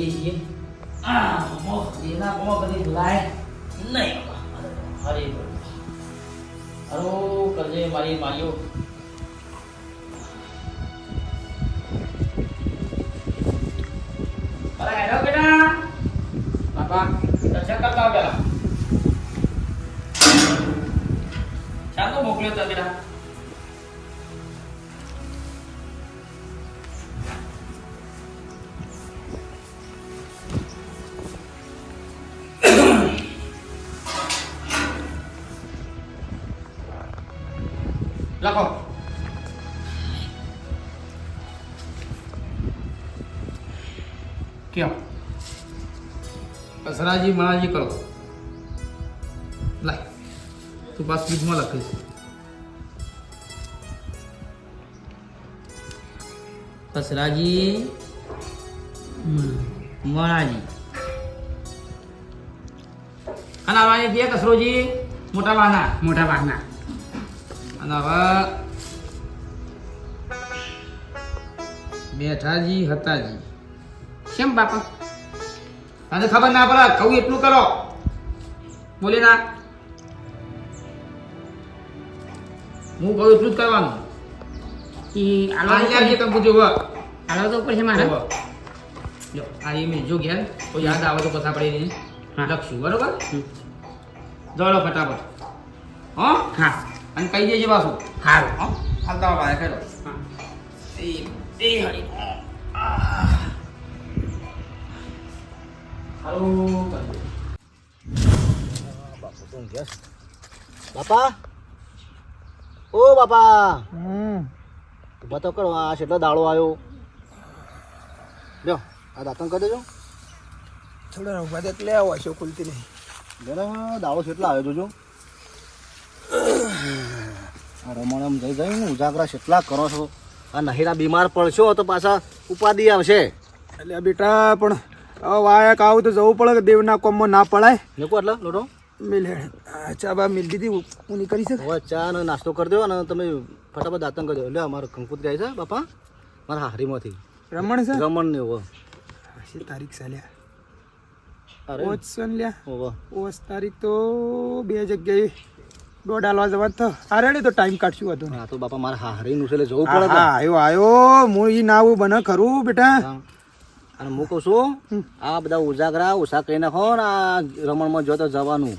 કરીએ છીએ. આ એના બધી લાય નહીં. હરે હરો કરજે મારી મારીઓ અસરાજી મણાજી કરો. લાય. તું પાસ બીજમાં લખીશ. હસરાજી મણાજી અને આવવાની જે કસરોજી? મોટા વાના મોટા વાના અને હવે બેઠાજી હતાજી. કેમ બાપા? અને ખબર ના પડે કહું એટલું કરો. બોલે ના હું કહું એટલું જ કરવાનું. ઈ આલો તમે પૂછ્યું હવે. આલો તો ઉપર છે મારે. જો આ એ મેં જો ઘેર કોઈ યાદ આવે તો નહીં હા. લખશું બરોબર? દોડો ફટાફટ. હા? હા. અને કહી દેજે પાછું. સારું હા? હાલતા બાય ખેલો હા. એ એ હરી. હાલો બાપા ઓ બાપા ઊભા તો કરો આ કેટલો દાડો આવ્યો લ્યો આ દાંતણ કરી દેજો થોડા ઊભા તો લે આવો છો ખુલતી નહીં જરા દાડો કેટલો આવ્યો જોજો આ રમણમ જઈ જઈને ઉજાગરા કેટલા કરો છો આ નહીરા બીમાર પડશો તો પાછા ઉપાધિ આવશે એટલે બેટા પણ વાયક આવું તો જવું પડે કે દેવના કોમમાં ના પડાય. નીકળો એટલે લોટો. મિલે ચા બા મિલ દીધી હું નીકળી કરી શકે. હવે ચા ને નાસ્તો કરી દો અને તમે ફટાફટ દાંતન કરજો એટલે અમારો કંકુત ગાય છે બાપા. મારા હારીમાંથી. રમણ છે? રમણ ને હો શી તારીખ છે અરે. ઓછ લ્યા? ઓછ તારીખ તો બે જગ્યાએ. દોઢ હાલવા જવા તો રેડી તો ટાઈમ કાઢશું હતું હા તો બાપા મારા હારીનું છે એટલે જવું પડે હા, આવ્યો આવ્યો. હું ઈ ના આવું બને ખરું બેટા. અને હું કહું છું આ બધા ઉજાગરા ઓછા કરી નાખો ને આ રમણમાં જો તો જવાનું.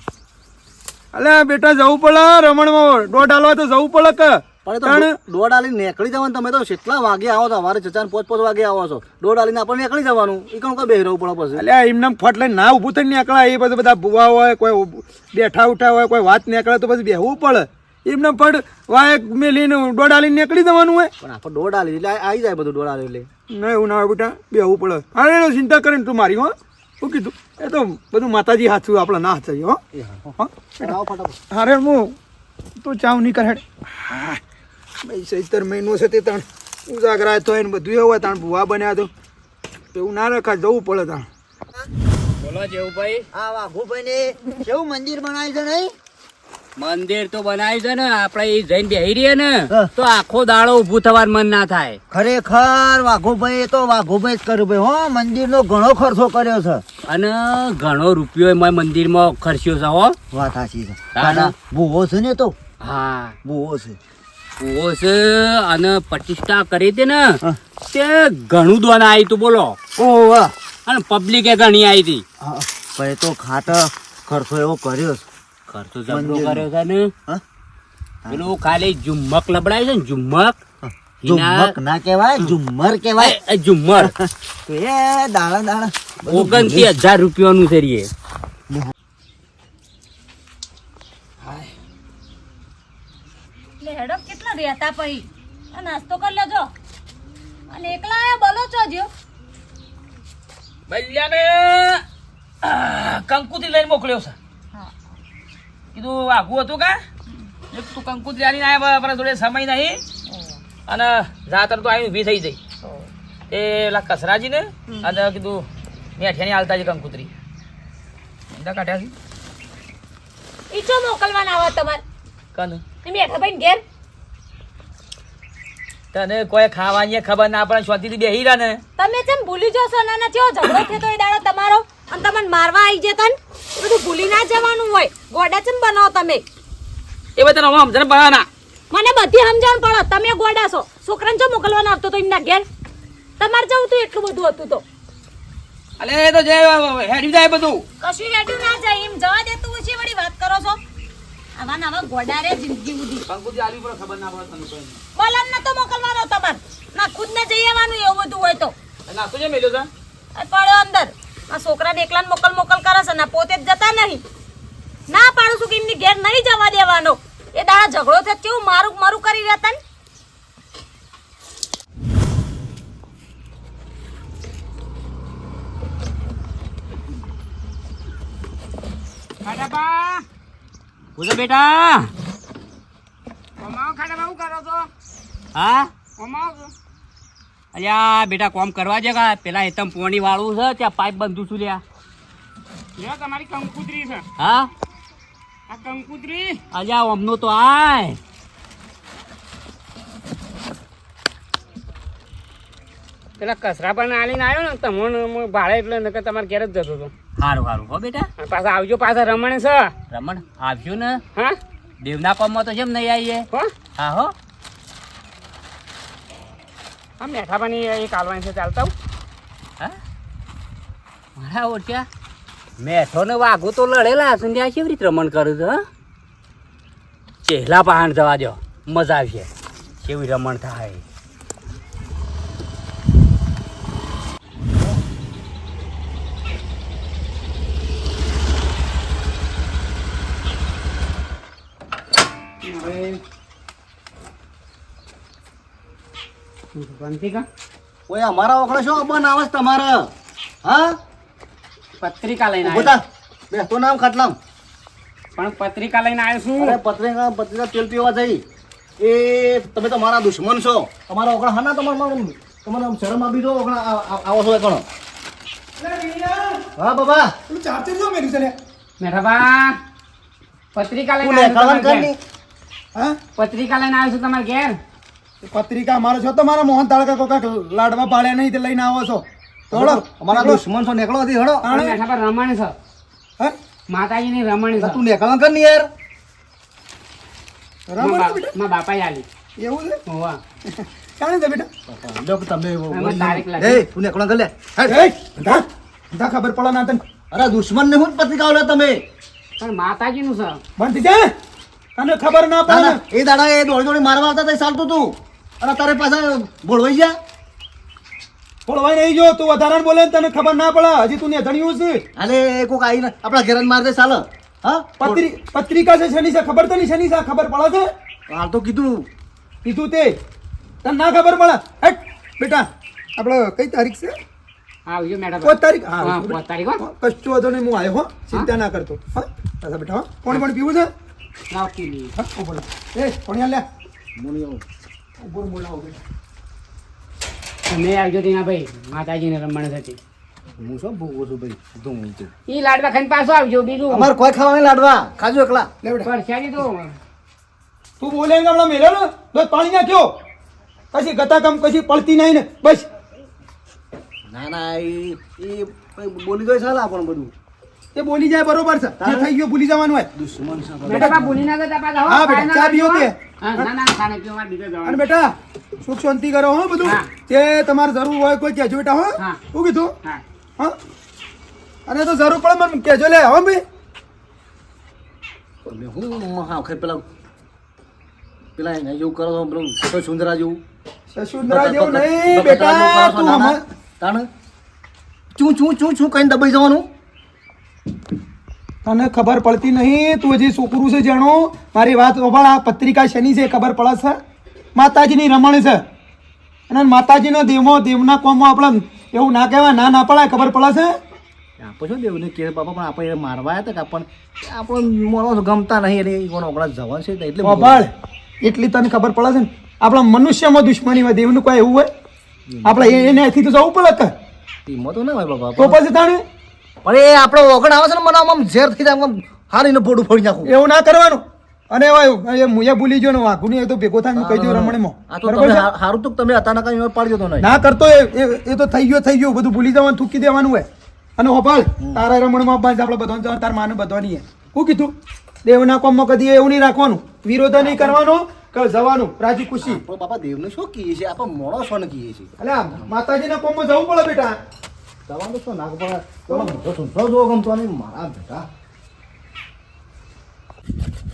અલે બેટા જવું પડે રમણમાં દોઢ હાલવા તો જવું પડે કે? પણ દોઢ આલી નીકળી જવાનું તમે તો કેટલા વાગે આવો છો? અમારે ચચાન પોચ પોચ વાગે આવો છો. દોઢ આલીને આપણે નીકળી જવાનું. એ કોણ કોઈ રહેવું પડે પછી? અલ્યા એમને ફટ લઈને ના ઊભું થઈને નીકળાય. એ બધું બધા ભૂવા હોય કોઈ બેઠા ઉઠા હોય કોઈ વાત નીકળે તો પછી બેહવું પડે. એમને ફટ વાય મેલીને આલીને નીકળી જવાનું હોય. પણ આપણે દોઢ આલી એટલે આવી જાય બધું દોઢ આલી એટલે. ના એવું ના હોય બેટા. બેહવું પડે. અરે ચિંતા કરીને તું મારી હો. શું કીધું એ તો બધું માતાજી હાથું આપણે ના હાથે હો. અરે હું. તો ચાવ નહીં કરે હા ભાઈ સત્તર મહિનો છે તે તાણ. ઉજાગરા તો એને બધું એવું હોય તાણ ભૂવા બન્યા તો. એવું ના રખા જવું પડે તાણ. બોલો જેવું ભાઈ. હા વાઘુ ભાઈ ને કેવું મંદિર બનાવ્યું છે નહીં? મંદિર તો બનાવ્યું છે ને આપણે એ જઈને બેહી રહીએ ને તો આખો દાડો ઉભું થવાનું મન ના થાય. ખરેખર વાઘુભાઈ તો વાઘુભાઈ જ કર્યું ભાઈ હો મંદિરનો ઘણો ખર્ચો કર્યો છે. અને ઘણો રૂપિયો એમાં મંદિરમાં ખર્ચ્યો છે હો. વાત સાચી છે. ભૂવો છે ને તો? હા. ભૂવો છે. બુવો છે અને પ્રતિષ્ઠા કરી હતી ને તે ઘણું દોન આવી તું બોલો. ઓહ અને પબ્લિકે ઘણી આવી હતી ભાઈ તો ખાટ ખર્ચો એવો કર્યો છે. ખર્ચો જબરો કર્યો છે ને? પેલું ખાલી ઝુમ્મક લબડાય છે ને ઝુમ્મક? ઝુમ્મક ના કહેવાય ઝુમ્મર કહેવાય. એ ઝુમ્મર. તો એ દાણા દાણા. ઓગણતી હજાર રૂપિયાનું છે રે એટલે હેડો કેટલા રહેતા પછી આ નાસ્તો કરી લેજો. અને એકલા આયા બોલો છો જ્યો બલ્યાને કંકુથી લઈને મોકલ્યો છે. કીધું આઘું હતું કા? એક તું કંકુત્રી આવીને આવ્યા જોડે સમય નહીં. અને જાતર તો આવીને ઊભી થઈ જઈ. એ પેલા કસરાજીને અને કીધું મેઠિયાની હાલતા છે કંકુત્રી. ઊંધા કાઢ્યા છે. ઈચો મોકલવાના આવા તમારે? કન? મેઠા ભાઈ ઘેર? તને કોઈ ખાવાની ખબર ના પડે શાંતિથી બેહી રહે ને. તમે જેમ ભૂલી જશો નાના ચેવો ઝઘડો થયો એ દાડો તમારો અને તમને મારવા આવી જતા ને બધું ભૂલી ના જવાનું હોય. ગોડા ચમ બનાવો તમે? એ બધા નવા સમજણ બનાવવાના મને બધી સમજણ પડો. તમે ગોડા છો. છોકરાને જો મોકલવાના આવતો તો એમના ઘેર. તમારે જવું તો એટલું બધું હતું તો. અલે એ તો જે હેડ્યું જાય બધું. કશું હેડ્યું ના જાય. એમ જવા દેતું છે વળી વાત કરો છો. આવા નવા ગોડા રે જિંદગી ઉધી પંકુજી આવી પર ખબર ના પડે કોઈ. બોલમ ના તો મોકલવાનો તમારે. ના ખુદ ને જઈ આવવાનું એવું બધું હોય તો. નાસ્તો જે મેલ્યો છે? પડ્યો અંદર. આ છોકરાને એકલાને મોકલ મોકલ કરે છે ને પોતે જ જતા નહીં. ના પાડું છું કે એમની ઘેર નહીં જવા દેવાનો. એ દાડા ઝઘડો થયો કેવું મારું મારું કરી રહેતા ને? પૂછો બેટા. કમાઓ શું કરો છો? હા? કમાઓ અલ્યા બેટા કોમ કરવા છે કા પેલા હેતમ પોણી વાળું છે ત્યાં પાઇપ બંધું છું લ્યા. લ્યો તમારી કંકુતરી છે. હા? આ કંકુતરી. અલ્યા ઓમનો તો આય. પેલા કસરા પણ આલીને આવ્યો ને તમને ભાડે એટલે નકર તમારે ઘેર જ જતો હતો. સારું સારું હો બેટા. પાછા આવજો પાછા રમણ છે. રમણ? આવજો ને? હા? દેવના કોમમાં તો કેમ નહીં આવીએ. હા હો. આ મેઠા પાણી એ કાલવાની છે ચાલતા હું. મારા ઓળખ્યા? મેઠો ને વાઘો તો લડેલા હશે ત્યાં કેવી રીતે રમણ કરું છું, હા? ચેહલા પહાણ જવા દો મજા આવશે કેવી રમણ થાય. ઓય અમારા ઓખડા શું બન આવે તમારે. હા? પત્રિકા લઈને આવ્યો. બેસતો નામ? ખાટલામ. પણ પત્રિકા લઈને આવ્યો છું. અરે પત્રિકા પત્રિકા તેલ પીવા જઈ. એ તમે તો મારા દુશ્મન છો. તમારા ઓગણા હા ના તમારે તમારે આમ શરમ આપી દો ઓગણા આવો છો એકણો. હા બાબા. તું ચાર્જર જો મેઠાબા પત્રિકા લઈને આવ્યો છું પત્રિકા લઈને આવ્યો છું તમારે ઘેર. પત્રિકા મારો છો તો મારા મોહન તાળકા કોકા લાડવા પાડ્યા નહીં તે લઈને આવો છો. થોડો હળો અમારા દુશ્મન છો નીકળો હતી હડો. મેઠાબા રમણ છે. હા? માતાજીની રમણ છે. તું નીકળો કરની યાર. બેટા? બા- મારા બાપાએ આલી. એવું છે? હોવા ચાલે છે બેટા? જો તમે આમાં તારીખ લખી. એ તું નીકળવા કર લે. હેડ. ધા ધા ખબર પડે ના તને. અરે દુશ્મન ને હું પત્રિકા લે તમે? પણ માતાજીનું છે. બંધ થઈ તને ખબર ના પડે. ના, એ દાડા એ દોડી દોડી મારવા આવતા હતા ચાલતું તું. અને તારે પાછા ભોળવાઈ જા ભોળવાઈ નહીં જો તું વધારાને બોલે તને ખબર ના પડે. હજી તું ને છે. અરે કોક આવીને આપણા ઘેર માર દે ચાલે હા? પત્રિકા છે શની છે? ખબર તો નહીં શની છે? ખબર પડે છે? હાલ તો કીધું. કીધું તે. તને ના ખબર પડે. હટ બેટા આપણે કઈ તારીખ છે? આવજો તારીખ? હા તારીખ, કશું નહીં હું આવ્યો હો. ચિંતા ના કરતો. હા બેટા હો. પાણી પાણી પીવું છે? હા એ પાણી લે મુનિ આવું. ઊભો બોલાવો બેટા તમે આવજો તેના ભાઈ માતાજીને રમણ હતી. હું શું છું ભાઈ. ઈ લાડવા ખાઈને પાછો આવજો બીજું. અમારે કોઈ ખાવાની લાડવા. ખાજો એકલા. લે બેટા. પરસાદી તો તું બોલે ને હમણાં મેલો ને દોધ પાણી નાખ્યો કશી ગતા કામ કશી પડતી નહીં ને. બસ. ના ના એ એ બોલી ગયો ચાલે પણ બધું. એ બોલી જાય બરોબર છે. જે થઈ ગયું ભૂલી જવાનું હોય. દુશ્મન છે ભૂલી ના જતા પાછા હો. હા, બેટા, ચા પીઓ કે? ના ના ખાને પીઓ બીજે જવાનું. અને બેટા સુખ શાંતિ કરો હો બધું. જે તમારે જરૂર હોય કોઈ કહેજો બેટા હો. હા. શું કીધું? હા. અને તો જરૂર પડે મને કહેજો લે હો ભાઈ. મેં હું હા વખત પેલા પેલા એને જેવું કરો તો પેલું સુંદરા જેવું. સસુંદરા જેવું નહીં બેટા તું તાણ? ચું ચું ચું ચું કઈ દબાઈ જવાનું? તને ખબર પડતી નહીં? તું હજી છોકરું છે જાણો? મારી વાત ઓભાળ આ પત્રિકા શેની છે ખબર પડે છે? માતાજીની રમણ છે. અને માતાજીનો દેવો દેવના કોમો આપણે એવું ના કહેવાય ના ના પડાય ખબર પડે છે? આપણે શું દેવને કે બાપા પણ આપણે મારવા આવ્યા હતા પણ આપણો આપણને ગમતા નહીં એટલે કોણ ઓગળા જવાન છે એટલે ઓભાળ એટલી તને ખબર પડે છે ને? આપણા મનુષ્યમાં દુશ્મની હોય દેવનું કોઈ એવું હોય? આપણે એ- એને અહીંથી તો જવું પડે કે? ટીમો તો ના હોય બાપા તો પછી તાણે? પણ એ આપણો ઓગણ આવે છે ને મને આમ આમ ઝેર થઈ જાય આમ હારીને પોડું ફોડી નાખું. એવું ના કરવાનું. અને એ મુયા ભૂલી ગયો ને વાઘુની એ તો ભેગો થાય હું કહી દઉં રમણીમાં. આ તો તમે છે? હાર- તો તમે અચાનક પાડી દો ના કરતો એ તો થઈ ગયો થઈ ગયો બધું ભૂલી જવાનું થૂકી દેવાનું હોય. અને હોપાલ તારા રમણમાં બાંધ આપણે બધાને જવાનું તાર માને બધવાની હે શું કીધું દેવના કોમમાં કદી એવું નહીં રાખવાનું. વિરોધ નહીં કરવાનો કે જવાનું રાજી ખુશી. પણ બાપા દેવને શું કહીએ છીએ? આપણે માણસોને કહીએ છીએ. એટલે માતાજી માતાજીના કોમમાં જવું પડે બેટા. જવાનું તો નાખ પડે તમે મોટો સુનસો જોવો ગમતો નહીં મારા બેટા.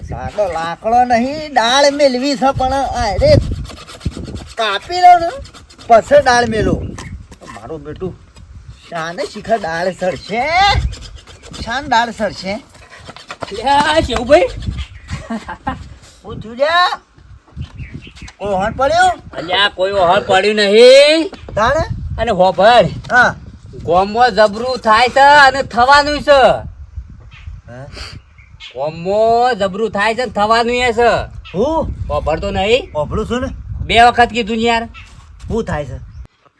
સાદો લાકડો નહીં દાળ મેલવી છે પણ અરે કાપી લો ને પછી દાળ મેલો. મારું બેટું શાને શિખર દાળ સરશે શાન દાળ સડશે. શેવભાઈ હું થયું કોઈ હોન પડ્યો? અલ્યા કોઈ ઓહર પડ્યું નહીં. તાણે અને હોભર હા. ગોમમાં જબરું થાય છે અને થવાનું છે. હા? જબરું થાય છે ને થવાનું છે. હું? હોભળ નહીં. ઓભળું છું ને? બે વખત કીધું યાર. હું થાય છે?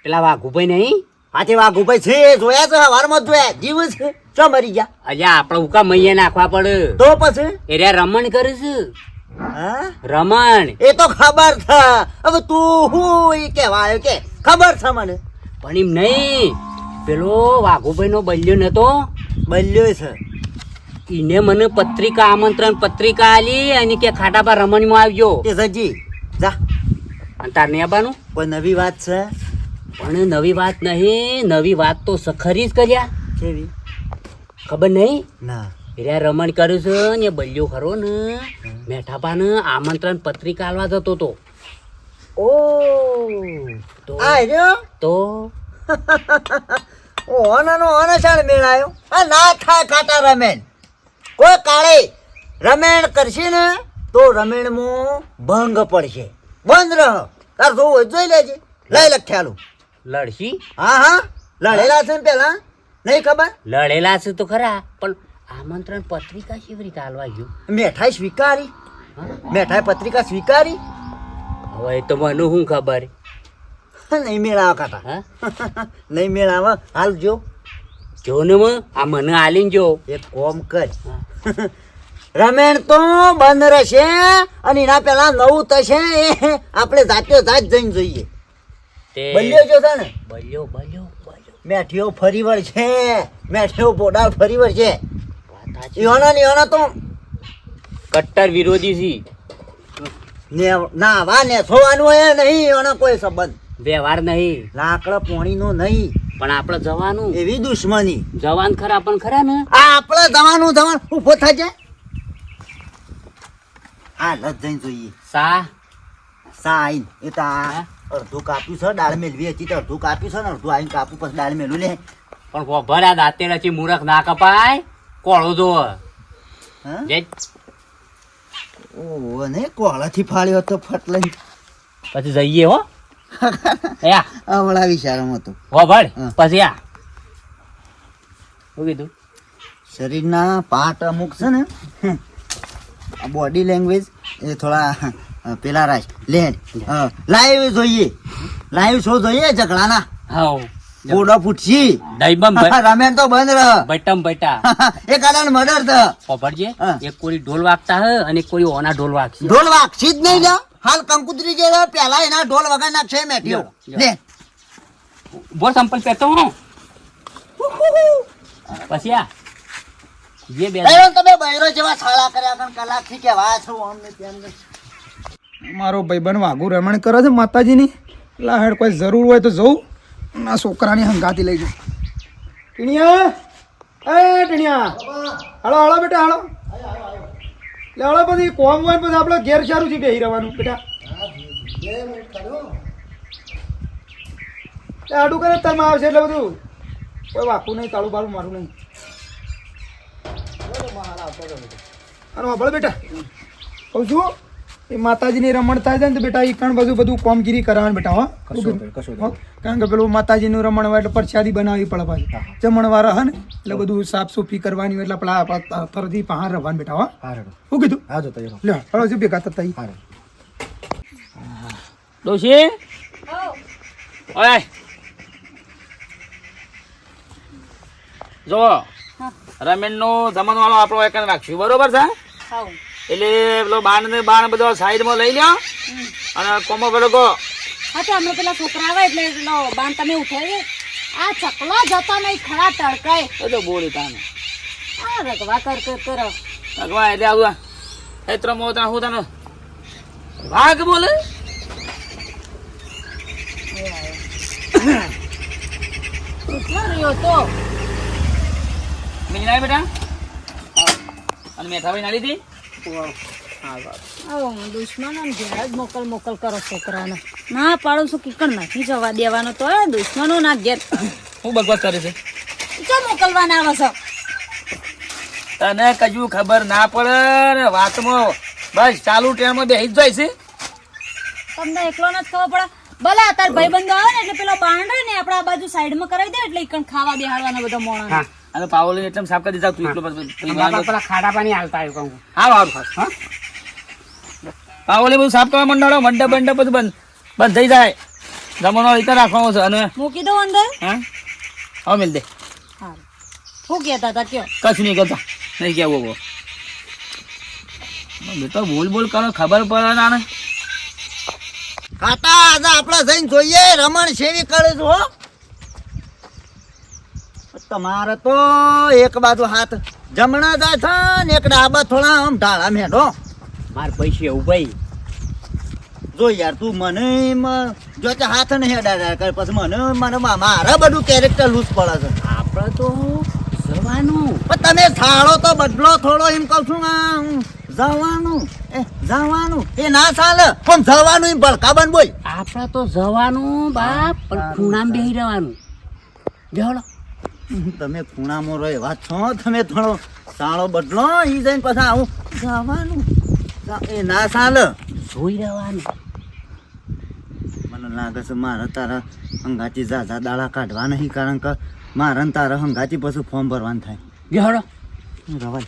પેલા વાઘુભાઈ નહીં. હાથે વાઘુ ભાઈ છે જોયા છે હવારમાં જ જોયા. જીવ છે. ચો મરી ગયા? અલ્યા આપણે ઉકા મૈયા નાખવા પડે. તો પછી? એ રહ્યા રમણ કરીશ રમણ. એ તો ખબર છે. હવે તું હું એ કહેવા આવ્યો કે ખબર છે મને? પણ એમ નહીં. પેલો વાઘુભાઈ નો બલ્યો નતો? બલ્યો છે. એને મને પત્રિકા આમંત્રણ પત્રિકા આલી અને કે ખાટા પર રમણમાં આવજો. કે સજી જા. અને તાર ને આવવાનું? કોઈ નવી વાત છે. પણ નવી વાત નહીં નવી વાત તો સખરી જ કર્યા. કેવી? ખબર નહીં? ના. એટલે રમણ કર્યું છે ને બલ્યો ખરો ને. મેઠાપાને આમંત્રણ પત્રિકા આલવા જતો તો. ઓ તો તો ઓનાનો ઓને શાણ મેળાયો. આ ના થાય ખાતા રમેણ. કોઈ કાળે રમેણ કરશે ને તો રમેણમાં ભંગ પડશે. બંધ રહ. તાર જોવું હોય જોઈ લેજે. લઈ લખ્યાલું લડશી? હા હા. લડેલા છે ને પેલા? નહીં ખબર? લડેલા છે તો ખરા પણ આમંત્રણ પત્રિકા કેવી રીતે આલવા ગયું? મેઠાઈ સ્વીકારી. મેઠાઈ પત્રિકા સ્વીકારી. હવે તો મને શું ખબર? નહીં મેળાવા કાટા હા? નહીં મેળાવા. હાલ જો. જો ને આ મને આલીને જો. એક કોમ કર. રમેણ તો બંધ રહેશે અને એના પેલા નવું થશે. એ આપણે જાત્યો જાત જઈને જોઈએ. બલ્યો જો છે ને? બલ્યો બલ્યો મેઠીઓ ફરી વળશે. મેઠીઓ પોડા ફરી વળશે. ઈઓનો ને ઈઓનો તો. કટ્ટર વિરોધી છે. ને ના વા ને સોવાનું હોય નહીં યોના કોઈ સંબંધ. વ્યવહાર નહીં. લાકડા પોણીનો નહીં. પણ આપણે જવાનું. એવી દુશ્મની. જવાન ખરા પણ ખરા ને? આ આપણે જવાનું જવાનું. ઊભો થાય આ લત જઈને જોઈએ. સા. સા આઈન એ તો આ અડધું કાપ્યું છે દાળ મેલવી હતી તો અડધું કાપ્યું છે ને અડધું આઈને કાપું પછી દાળ મેલું લે. પણ ખબર દાંતે રચી મૂરખ ના કપાય. કોળો જો હા? ઓહો ને કોળાથી ફાળ્યો હતો ફટલે પછી જઈએ હો. આવડા વિચારમાં હતો. હો પછી આ. શું કીધું? શરીરના પાર્ટ અમુક છે ને બોડી લેંગ્વેજ એ થોડા પેલા રાજ લે લાઈવ જોઈએ. લાઈવ શો જોઈએ ઝઘડાના. હા ગોડો ફૂટશી દઈબમ રમેન તો બંધ રહ. બટમ બટા. એ કારણ મર્ડર થ હા. એક કોઈ ઢોલ વાગતા હે અને એક કોઈ ઓના ઢોલ વાગશે. ઢોલ વાગશી જ નહીં લ્યા. હાલ કંકુતરી જે પેલા એના ઢોલ વગર છે મેઠ્યો લ્યો, લે. બોર સંપલ પહેરતો હું? પછી આ જે બે તમે બૈરો જેવા સાળા કર્યા કારણ કલાકથી કહેવા છો અમને તેમને મારો ભાઈબંધ વાઘુ રમણ કરે છે માતાજીની. એટલે હેડ કોઈ જરૂર હોય તો જવું ના છોકરાની હંગાતી લઈ જાઉં. ટીણિયા? એ ટીણિયા. હાલો હાલો બેટા હાલો. લે હાલો પછી કોમ હોય પછી આપણે ઘેર સારું છે બેહી રહેવાનું બેટા. એ આડું કરે તારમાં આવશે એટલે બધું. કોઈ વાકું નહીં તાળું બાળું મારું નહીં. અને વાપરો બેટા. કહું છું એ માતાજીની રમણ થાય છે ને તો બેટા એ કણ બધું બધું કોમગીરી કરાવવાનું બેટા હો. હો? કારણ કે પેલું માતાજીનું રમણ હોય એટલે પરસાદી બનાવવી પડે પાછી. જમણવાર હે ને એટલે બધું સાફ સુફી કરવાની હોય એટલે પેલા આપણા થરથી પહાડ રવાનું બેટા હો. હા શું કીધું? હા જો તૈયાર લ્યો હળો જો ભેગા થતા હા ડોશી? ઓય. જો રમેશનું જમણ વાળો આપણો એક જ રાખશું. બરોબર છે? હાઉ. એટલે પેલો બાણ ને બાણ બધો સાઈડમાં લઈ લ્યો. અને કોમો પેલો કો હા તો અમે પેલા છોકરા આવે એટલે પેલો બાણ તમે ઉઠાવી આ ચકલો જતો નહીં ખરા તડકાય એ તો બોલી તાને. આ રગવા કર કર કરો. ભગવાન એટલે આવું હેત્ર મોતા હું તને. વાઘ બોલે? કેટલો રહ્યો તો. મિલાય બેટા? અને મેઠા ના નાલી આવો દુશ્મનો ઘેર જ મોકલ મોકલ કરો છોકરાને. ના પાડું છું કીકણ નથી જવા દેવાનો તો દુશ્મનો ના ઘેર. હું બકવાસ કરે છે? ક્યાં મોકલવાના આવે છે? તને કજું ખબર ના પડે ને વાતમાં. બસ ચાલુ ટ્રેનમાં બેસી જ જાય છે. તમને એકલો નથી ખબર પડે? ભલે તાર ભાઈબંધો આવે ને એટલે પેલો બાંડ ને આપણે આ બાજુ સાઈડમાં કરાવી દે એટલે ઈકણ ખાવા બેહાડવાના બધા મોણા અને પાવલી એટલે સાફ કરી દીધા તું એકલો પેલા ખાડા પાણી હાલતા આવ્યું કહું. હા વારું હા? પાવલી બધું સાફ કરવા મંડાળો મંડપ મંડપ બધું બંધ. બંધ થઈ જાય. જમવાનો રીતે રાખવાનો છે અને મૂકી દો અંદર. હા? હવે મિલ દે. શું કહેતા હતા કયો? કશું નહીં કરતા નહીં કહેવું વો બેટા બોલ બોલ કરો ખબર પડે ના ને કાકા આજે આપણે જઈને જોઈએ રમણ સેવી કરે છે હો. તમારે તો એક બાજુ હાથ જમણા જાય છે ને એક ડાબા થોડા આમ ઢાળા મેડો માર પૈસે એવું ભાઈ જો યાર તું મને જો તે હાથ ને હેડા કર પછી મને મને મારા બધું કેરેક્ટર લૂઝ પડે છે. આપણે તો જવાનું. પણ તમે થાળો તો બદલો થોડો એમ કહું છું ને જવાનું. એ જવાનું. એ ના ચાલે પણ જવાનું એમ ભડકા બન બોય આપણે તો જવાનું બાપ પણ ખૂણામાં બેહી રહેવાનું. બેહલો તમે ખૂણામાં રહો એવા છો તમે થોડો સાળો બદલો ઈ જઈને પછી આવું. જવાનું. એ ના સાલ. જોઈ રહેવાનું. મને લાગે છે મારે તારા હંગાતી ઝાઝા દાડા કાઢવા નહીં કારણ કે મારે તારા હંગાતી પછી ફોર્મ ભરવાનું થાય. બેહલો રવાય.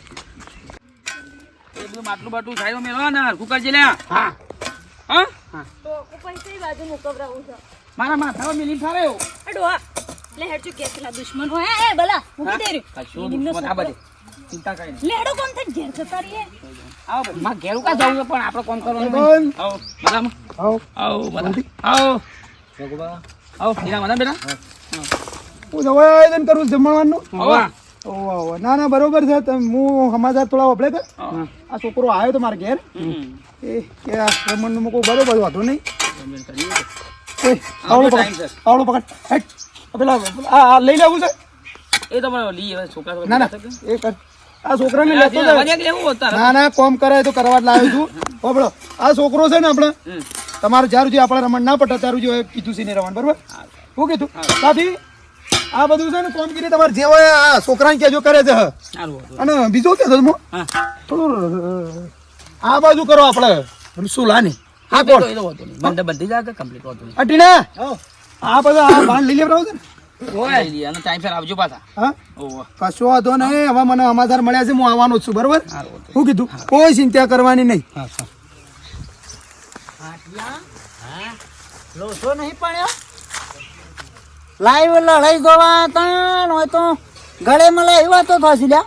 એ બધું માટલું બાટલું થાય મેળવા ને હરખું કરજે લે. હા. હા? તો પૈસા બાજુ મુકવરાવું છે? મારા માથામાં મિલી ફાવે એવું. અડો આ લે હેડજો કે પેલા દુશ્મન હોય. એ બલા હું દે રહ્યું. દુશ્મન આ બધે ચિંતા કરી. લેડો કોણ થઈ ઘેર જતા રહીએ. આવો બધે. માં ઘેરું કા જવું પણ આપણે કોમ કરવાનું નહીં. બંધ. આવો આવો. આવો બરાબર આવો. આવો હીરા માતા બેટા. હું. નવા આયોજન કરું છું જમણવાનું. આવો. ઓહો. ના ના બરોબર છે. તમે હું સમાચાર થોડા વપડે કે આ છોકરો આવ્યો તો મારા ઘેર. એ કે આ રમણનું મૂકું બરોબર વાંધો નહીં. કરી. આવડો પકડ. આવડો પકડ. હેટ. આ પેલા આ આ લઈ લેવું છે? એ તમારે લઈ આવે છોકરા છોકરા ના ના એ કર. આ છોકરાને લેતો ત્યાં જાય. ના ના કોમ કરાય તો કરવા જ લાવ્યો છું. બાબડો આ છોકરો છે ને આપણે તમારે જ્યાર સુધી આપણે રમણ ના પડતા ત્યાર સુધી કીધું છે ને રમણ બરોબર? શું કીધું? સાથી આ બધું છે ને કોમગીરી તમારે જે હોય આ છોકરાને કેજો કરે છે. અને બીજું કે તમે થોડું આ બાજુ કરો આપણે. શું લાની? હા કોણ? નહીં. બંધ બંધી જાય કે હોતું નહીં. આ બધા આ બાણ લઈ લેવડાવો છે ને? લઈ લઈએ. અને time સર આવજો પાછા. હા? કશો વાંધો નહીં હવે મને સમાચાર મળ્યા છે હું આવવાનો છું બરોબર? સારું કીધું કોઈ ચિંતા કરવાની નહીં. હા, હા. લોસો નહીં પડ્યો? લાઈવ લડાઈ જોવા તાણ હોય તો ગળે મળે એવા તો થશે લ્યા.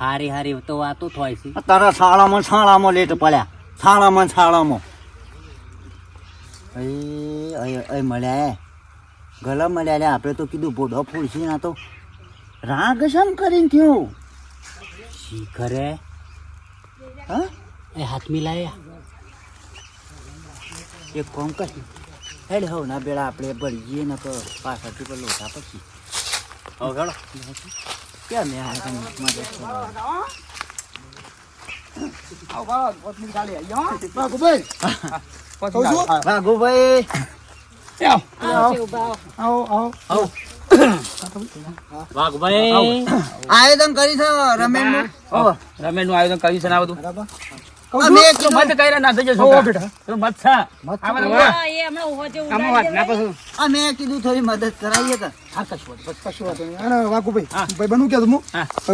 હારી હારી તો વાતો થાય છે. તારા શાળામાં શાળામાં લેટ પડ્યા. શાળામાં શાળામાં. એ મળ્યા ગલા મળ્યા લે આપણે તો કીધું બોડો ફૂલશી ના તો. રાગ શમ કરીને થયું? શીખરે હા? એ હાથ મિલાયા. એક કોમ કરી. હેડ હવ ના બેડા આપણે ભરીએ ને તો પાછળથી પર લોટા પછી. હવે ગળો કેમ મેં આ મદદ? આવો, આવો. આયોજન કરી છે રમેશનું ઓહ. રમેશનું આયોજન કર્યું છે ને આ બધું? અમે ના ના કીધું થોડી મદદ કરાવીએ બનવું કે હું.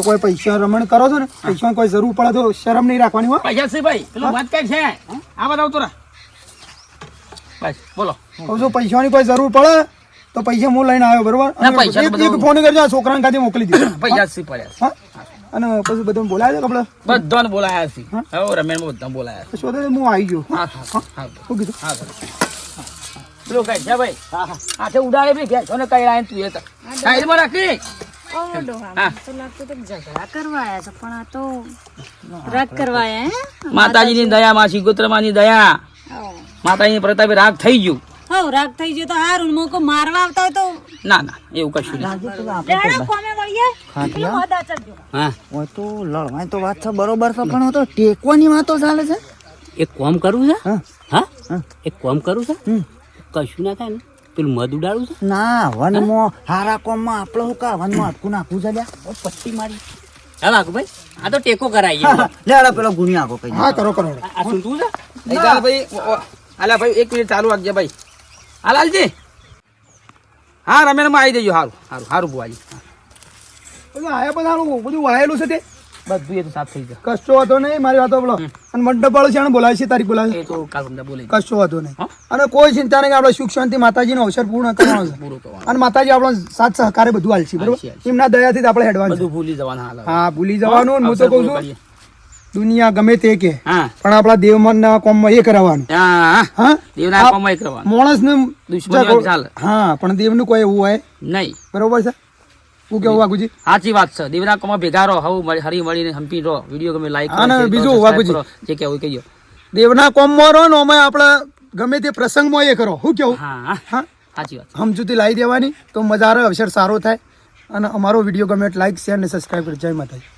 કોઈ પૈસા રમણ કરો છો ને? પૈસા કોઈ જરૂર પડે તો શરમ નહીં રાખવાની હોય પૈસા છે ભાઈ? વાત કઈ છે? આ બધા બસ બોલો. કહું છું પૈસાની કોઈ જરૂર પડે તો પૈસા હું લઈને આવ્યો બરોબર? ના, એક- ફોન કરજો આ છોકરાને કાંથી મોકલી દીધો. પૈસા સી પડ્યા અને પછી બધું બોલાયા છે કપડે? બધાને બોલાયા છે. હવે રમેણ બધા બોલાયા છે. શોધે હું આવી ગયો. હા હા હા? શું કીધું? હા પેલો કઈ છે ભાઈ હાથે ઉડાડે બી ઘેર ને કઈ રાય તું એ તો. સાઈડમાં રાખી ઓ, ડોહા, હા. મને તો લાગતું હતું ઝઘડા કરવા આયા છે પણ આ તો રાગ કરવા આયા હે? માતાજીની દયા. માં શિગોત્રમાની દયા પ્રતાપે રાગ થઈ ગયું. હવ રાગ થઈ ગયો તો હારું મોકો મારવા આવતા હોય તો ના ના એવું કશું નહીં. કોમે હા. તો લડવાય તો વાત છે બરોબર છે પણ તો ટેકવાની વાતો ચાલે છે. એક કોમ કરવું છે? હા. હા? એક કોમ કરું છે? કશું ના થાય ને. પેલું મધ ઉડાડું છે? ના વનમાં હારા કોમમાં આપણે હું કા વનમાં અટકું નાખું છે લ્યા પટ્ટી મારી. હા વાઘુભાઈ આ તો ટેકો કરાઈ લેડા પેલો ગુણ્યા આખો કઈ હા કરો કરો આ સૂંટવું છે? ભાઈ અલા ભાઈ એક મિનિટ ચાલુ રાખજે ભાઈ. હા લાલજી હા રમેણમાં આવી દેજો સારું સારું સારું બુવાજી આયા પણ સારું બધું વાયેલું છે તે? બધું એ તો સાફ થઈ જાય કશો વાતો નહીં મારી વાતો બોલો. અને મંડપ વાળો છે બોલાવે છે તારી બોલાવે તો બોલે કશો હતો નહીં. અને કોઈ ચિંતા નહીં આપણે સુખ શાંતિ માતાજીનો અવસર પૂર્ણ કરવાનો છે. અને માતાજી આપણો સાથ સહકારે બધું હાલશે બરોબર. એમના દયાથી જ આપણે હેડવાનું બધું ભૂલી જવાનું હા ભૂલી જવાનું હું તો કહું છું. દુનિયા ગમે તે કે પણ આપણા દેવમનના કોમમાં એ કરાવવાનું. હા હા. હા? પણ દેવનું કોઈ એવું હોય? નહીં. બરોબર છે? હું કેવું સાચી વાત છે. દેવના કમા ભેગા રહો હવ હરી મળીને હંપી રહો. વીડિયો ગમે લાઈક અને બીજું વાઘુજી. જે કેવું કહીયો દેવના કોમમાં રહો ને અમે આપણે ગમે તે પ્રસંગમાં એ કરો. કેવું? હા હા. સાચી વાત સમજૂતી લાવી દેવાની તો મજા આવે અવસર સારો થાય. અને અમારો વીડિયો ગમે લાઈક શેર ને સબસ્ક્રાઈબ કરી. જય માતાજી.